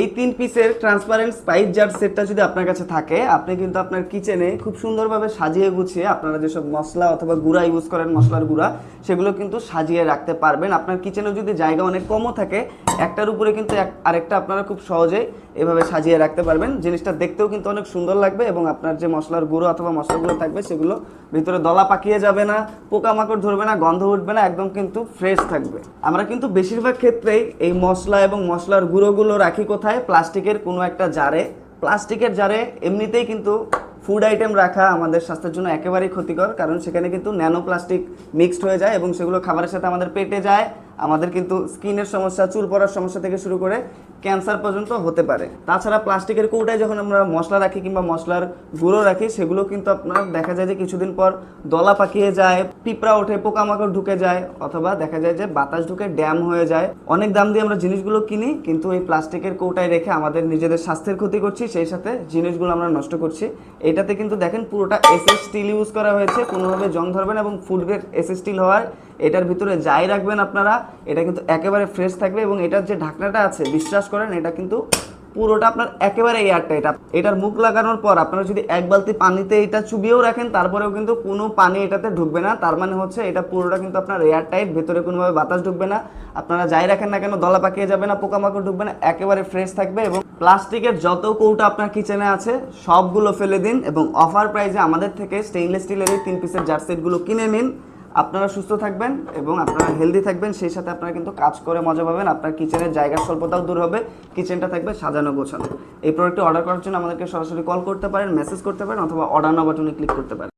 এই তিন পিসের ট্রান্সপারেন্ট স্পাইস জার সেটটা যদি আপনার কাছে থাকে, আপনি কিন্তু আপনার কিচেনে খুব সুন্দরভাবে সাজিয়ে গুছিয়ে আপনারা যেসব মশলা অথবা গুঁড়া ইউজ করেন, মশলার গুঁড়া, সেগুলো কিন্তু সাজিয়ে রাখতে পারবেন। আপনার কিচেনে যদি জায়গা অনেক কমও থাকে, একটার উপরে কিন্তু আরেকটা আপনারা খুব সহজেই এভাবে সাজিয়ে রাখতে পারবেন। জিনিসটা দেখতেও কিন্তু অনেক সুন্দর লাগবে এবং আপনার যে মশলার গুঁড়ো অথবা মশলাগুলো থাকবে, সেগুলো ভিতরে দলা পাকিয়ে যাবে না, পোকামাকড় ধরবে না, গন্ধ উঠবে না, একদম কিন্তু ফ্রেশ থাকবে। আমরা কিন্তু বেশিরভাগ ক্ষেত্রেই এই মশলা এবং মশলার গুঁড়োগুলো রাখি কোথায়? প্লাস্টিকের কোনো একটা জারে। প্লাস্টিকের জারে এমনিতেই কিন্তু ফুড আইটেম রাখা আমাদের স্বাস্থ্যের জন্য একেবারেই ক্ষতিকর, কারণ সেখানে কিন্তু ন্যানো প্লাস্টিক মিক্সড হয়ে যায় এবং সেগুলো খাবারের সাথে আমাদের পেটে যায়। আমাদের কিন্তু স্কিনের সমস্যা, চুল পড়ার সমস্যা থেকে শুরু করে ক্যান্সার পর্যন্ত হতে পারে। তাছাড়া প্লাস্টিকের কৌটায় যখন আমরা মশলা রাখি কিংবা মশলার গুঁড়ো রাখি, সেগুলো কিন্তু আপনার দেখা যায় যে কিছুদিন পর দলা পাকিয়ে যায়, পিঁপড়া ওঠে, পোকামাকড় ঢুকে যায়, অথবা দেখা যায় যে বাতাস ঢুকে ড্যাম হয়ে যায়। অনেক দাম দিয়ে আমরা জিনিসগুলো কিনি, কিন্তু এই প্লাস্টিকের কৌটায় রেখে আমাদের নিজেদের স্বাস্থ্যের ক্ষতি করছি, সেই সাথে জিনিসগুলো আমরা নষ্ট করছি। এটাতে কিন্তু দেখেন পুরোটা এসএস স্টিল ইউজ করা হয়েছে, কোনোভাবে জং ধরবে না এবং ফুড গ্রেড এসএস স্টিল হওয়ার এটার ভিতরে যাই রাখবেন আপনারা এটা কিন্তু একেবারে ফ্রেশ থাকবে এবং এটার যে ঢাকনাটা আছে, বিশ্বাস করেন, এটা কিন্তু পুরোটা আপনার একেবারে এয়ারটাইট এটার মুখ লাগানোর পর আপনারা যদি এক বালতি পানিতে এটা চুবিয়েও রাখেন, তারপরেও কিন্তু কোনো পানি এটাতে ঢুকবে না। তার মানে হচ্ছে এটা পুরোটা কিন্তু আপনার এয়ারটাইট ভেতরে কোনোভাবে বাতাস ঢুকবে না। আপনারা যাই রাখেন না কেন, দলা পাকিয়ে যাবে না, পোকামাকড় ঢুকবে না, একেবারে ফ্রেশ থাকবে এবং প্লাস্টিকের যত কৌটা আপনার কিচেনে আছে, সবগুলো ফেলে দিন এবং অফার প্রাইসে আমাদের থেকে স্টেইনলেস স্টিলের এই তিন পিসের জার সেটগুলো কিনে নিন। আপনারা সুস্থ থাকবেন এবং আপনারা হেলদি থাকবেন, সেই সাথে আপনারা কিন্তু কাজ করে মজা পাবেন। আপনার কিচেনের জায়গার স্বল্পতাও দূর হবে, কিচেনটা থাকবে সাজানো গোছানো। এই প্রোডাক্টটি অর্ডার করার জন্য আমাদেরকে সরাসরি কল করতে পারেন মেসেজ করতে পারেন অথবা অর্ডার নাও বাটনে ক্লিক করতে পারেন।